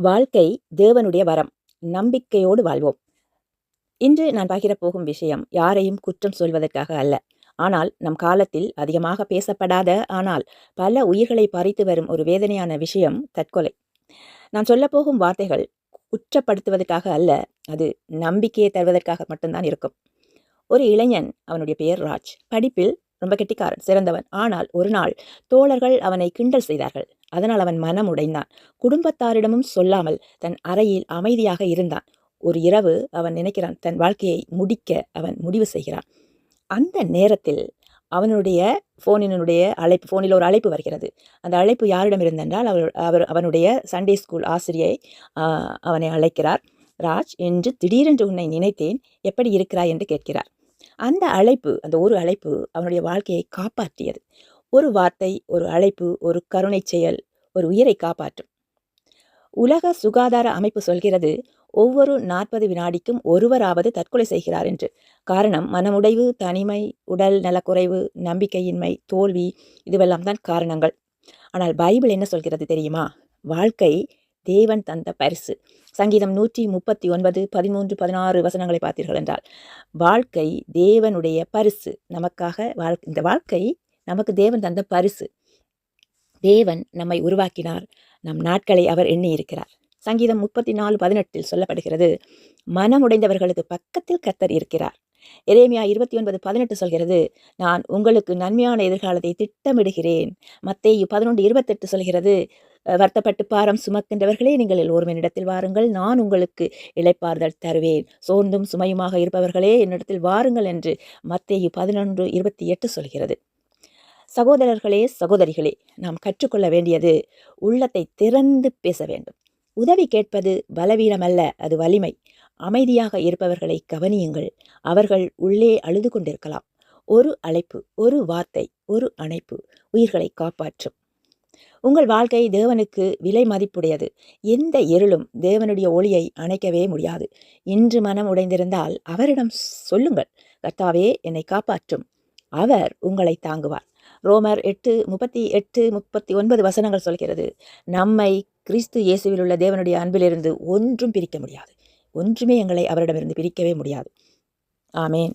வாழ்க்கை தேவனுடைய வரம் நம்பிக்கையோடு வாழ்வோம். இன்று நான் பகிர போகும் விஷயம் யாரையும் குற்றம் சொல்வதற்காக அல்ல. ஆனால் நம் காலத்தில் அதிகமாக பேசப்படாத ஆனால் பல உயிர்களை பறித்து வரும் ஒரு வேதனையான விஷயம் தற்கொலை. நான் சொல்லப்போகும் வார்த்தைகள் குற்றப்படுத்துவதற்காக அல்ல அது நம்பிக்கையை தருவதற்காக மட்டும்தான் இருக்கும். ஒரு இளைஞன் அவனுடைய பெயர் ராஜ். படிப்பில் ரொம்ப கெட்டிக்காரன் சிறந்தவன். ஆனால் ஒரு நாள் தோழர்கள் அவனை கிண்டல் செய்தார்கள். அதனால் அவன் மனம் உடைந்தான். குடும்பத்தாரிடமும் சொல்லாமல் தன் அறையில் அமைதியாக இருந்தான். ஒரு இரவு அவன் நினைக்கிறான் தன் வாழ்க்கையை முடிக்க அவன் முடிவு செய்கிறான். அந்த நேரத்தில் அவனுடைய ஃபோனினுடைய அழைப்பு ஃபோனில் ஒரு அழைப்பு வருகிறது. அந்த அழைப்பு யாரிடம் இருந்தென்றால் அவர் அவர் அவனுடைய சண்டே ஸ்கூல் ஆசிரியை அவனை அழைக்கிறார். ராஜ் என்று திடீரென்று உன்னை நினைத்தேன். எப்படி இருக்கிறாய்? என்று கேட்கிறார். அந்த அழைப்பு அந்த ஒரு அழைப்பு அவனுடைய வாழ்க்கையை காப்பாற்றியது. ஒரு வார்த்தை ஒரு அழைப்பு ஒரு கருணை செயல் ஒரு உயிரை காப்பாற்றும். உலக சுகாதார அமைப்பு சொல்கிறது ஒவ்வொரு நாற்பது வினாடிக்கும் ஒருவராவது தற்கொலை செய்கிறார் என்று. காரணம் மனமுடைவு தனிமை உடல் நலக்குறைவு நம்பிக்கையின்மை தோல்வி இதுவெல்லாம் தான் காரணங்கள். ஆனால் பைபிள் என்ன சொல்கிறது தெரியுமா? வாழ்க்கை தேவன் தந்த பரிசு. சங்கீதம் நூற்றி முப்பத்தி ஒன்பது பதிமூன்று பதினாறு வசனங்களை பார்த்தீர்கள் என்றால் வாழ்க்கை தேவனுடைய பரிசு. நமக்காக வாழ் இந்த வாழ்க்கை நமக்கு தேவன் தந்த பரிசு. தேவன் நம்மை உருவாக்கினார். நம் நாட்களை அவர் எண்ணி இருக்கிறார் சங்கீதம் முப்பத்தி நாலு பதினெட்டில் சொல்லப்படுகிறது மனமுடைந்தவர்களுக்கு பக்கத்தில் கத்தர் இருக்கிறார். எரேமியா இருபத்தி ஒன்பது பதினெட்டு சொல்கிறது நான் உங்களுக்கு நன்மையான எதிர்காலத்தை திட்டமிடுகிறேன். மத்தேயு பதினொன்று இருபத்தெட்டு சொல்கிறது வருத்தப்பட்டு பாரம் சுமக்கின்றவர்களே நீங்கள் எல்லோரும் வாருங்கள். நான் உங்களுக்கு இழைப்பார்தல் தருவேன். சோர்ந்தும் சுமையுமாக இருப்பவர்களே என்னிடத்தில் வாருங்கள் என்று மத்தேயு பதினொன்று இருபத்தி எட்டு சொல்கிறது. சகோதரர்களே சகோதரிகளே நாம் கற்றுக்கொள்ள வேண்டியது உள்ளத்தை திறந்து பேச வேண்டும். உதவி கேட்பது பலவீனமல்ல அது வலிமை. அமைதியாக இருப்பவர்களை கவனியுங்கள். அவர்கள் உள்ளே அழுது கொண்டிருக்கலாம். ஒரு அழைப்பு ஒரு வார்த்தை ஒரு அணைப்பு உயிர்களை காப்பாற்றும். உங்கள் வாழ்க்கை தேவனுக்கு விலை மதிப்புடையது. எந்த இருளும் தேவனுடைய ஒளியை அணைக்கவே முடியாது. இன்று மனம் உடைந்திருந்தால் அவரிடம் சொல்லுங்கள் கர்த்தாவே என்னை காப்பாற்றும். அவர் உங்களை தாங்குவார். ரோமர் எட்டு முப்பத்தி எட்டு முப்பத்தி ஒன்பது வசனங்கள் சொல்கிறது நம்மை கிறிஸ்து இயேசுவில் உள்ள தேவனுடைய அன்பிலிருந்து ஒன்றும் பிரிக்க முடியாது. ஒன்றுமே எங்களை அவரிடமிருந்து பிரிக்கவே முடியாது. ஆமேன்.